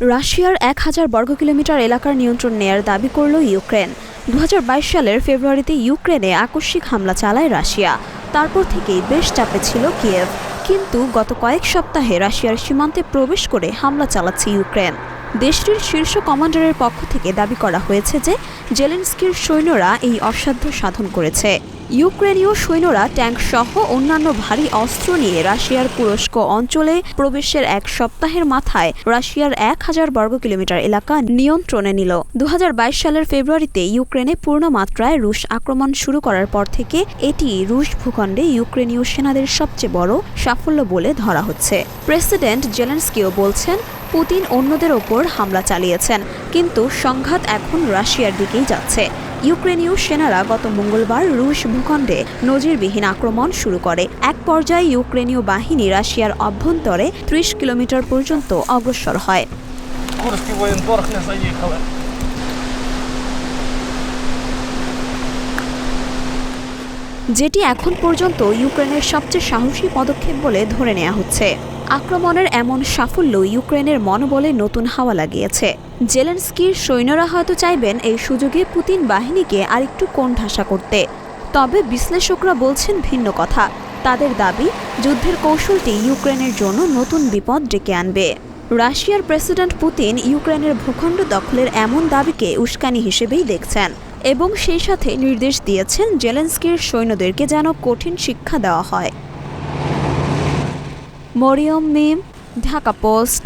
রাশিয়ার এক হাজার বর্গ কিলোমিটার এলাকার নিয়ন্ত্রণ নেয়ার দাবি করল ইউক্রেন। দু হাজার বাইশ সালের ফেব্রুয়ারিতে ইউক্রেনে আকস্মিক হামলা চালায় রাশিয়া। তারপর থেকেই বেশ চাপে ছিল কিয়েভ। কিন্তু গত কয়েক সপ্তাহে রাশিয়ার সীমান্তে প্রবেশ করে হামলা চালাচ্ছে ইউক্রেন। দেশটির শীর্ষ কমান্ডারের পক্ষ থেকে দাবি করা হয়েছে যে জেলেন্সকির সৈন্যরা এই অসাধ্য সাধন করেছে। ইউক্রেনীয় সৈন্যরা ট্যাঙ্ক সহ অন্যান্য ভারী অস্ত্র নিয়ে রাশিয়ার তুরস্ক অঞ্চলে প্রবেশের এক সপ্তাহের মাথায় রাশিয়ার এক হাজার বর্গ কিলোমিটার এলাকা নিয়ন্ত্রণে নিল। দু হাজার বাইশ সালের ফেব্রুয়ারিতে ইউক্রেনে পূর্ণ মাত্রায় রুশ আক্রমণ শুরু করার পর থেকে এটি রুশ ভূখণ্ডে ইউক্রেনীয় সেনাদের সবচেয়ে বড় সাফল্য বলে ধরা হচ্ছে। প্রেসিডেন্ট জেলেন্সকিও বলছেন পুতিন অন্যদের ওপর হামলা চালিয়েছেন। কিন্তু সংঘাত এখন রাশিয়ার দিকেই যাচ্ছে। ইউক্রেনীয় সেনারা গত মঙ্গলবার রুশ ভূখণ্ডে নজিরবিহীন আক্রমণ শুরু করে। এক পর্যায়ে ইউক্রেনীয় বাহিনী রাশিয়ার অভ্যন্তরে ত্রিশ কিলোমিটার পর্যন্ত অগ্রসর হয়। যেটি এখন পর্যন্ত ইউক্রেনের সবচেয়ে সাহসী পদক্ষেপ বলে ধরে নেওয়া হচ্ছে। আক্রমণের এমন সাফল্য ইউক্রেনের মনোবলে নতুন হাওয়া লাগিয়েছে। জেলেন্সকির সৈন্যরা হয়তো চাইবেন এই সুযোগে পুতিন বাহিনীকে আরেকটু কোণঠাসা করতে। তবে বিশ্লেষকরা বলছেন ভিন্ন কথা। তাদের দাবি, যুদ্ধের কৌশলটি ইউক্রেনের জন্য নতুন বিপদ ডেকে আনবে। রাশিয়ার প্রেসিডেন্ট পুতিন ইউক্রেনের ভূখণ্ড দখলের এমন দাবিকে উস্কানি হিসেবেই দেখছেন এবং সেই সাথে নির্দেশ দিয়েছেন জেলেন্সকির সৈন্যদেরকে যেন কঠিন শিক্ষা দেওয়া হয়। মরিয়ম মিম ঢাকা পোস্ট।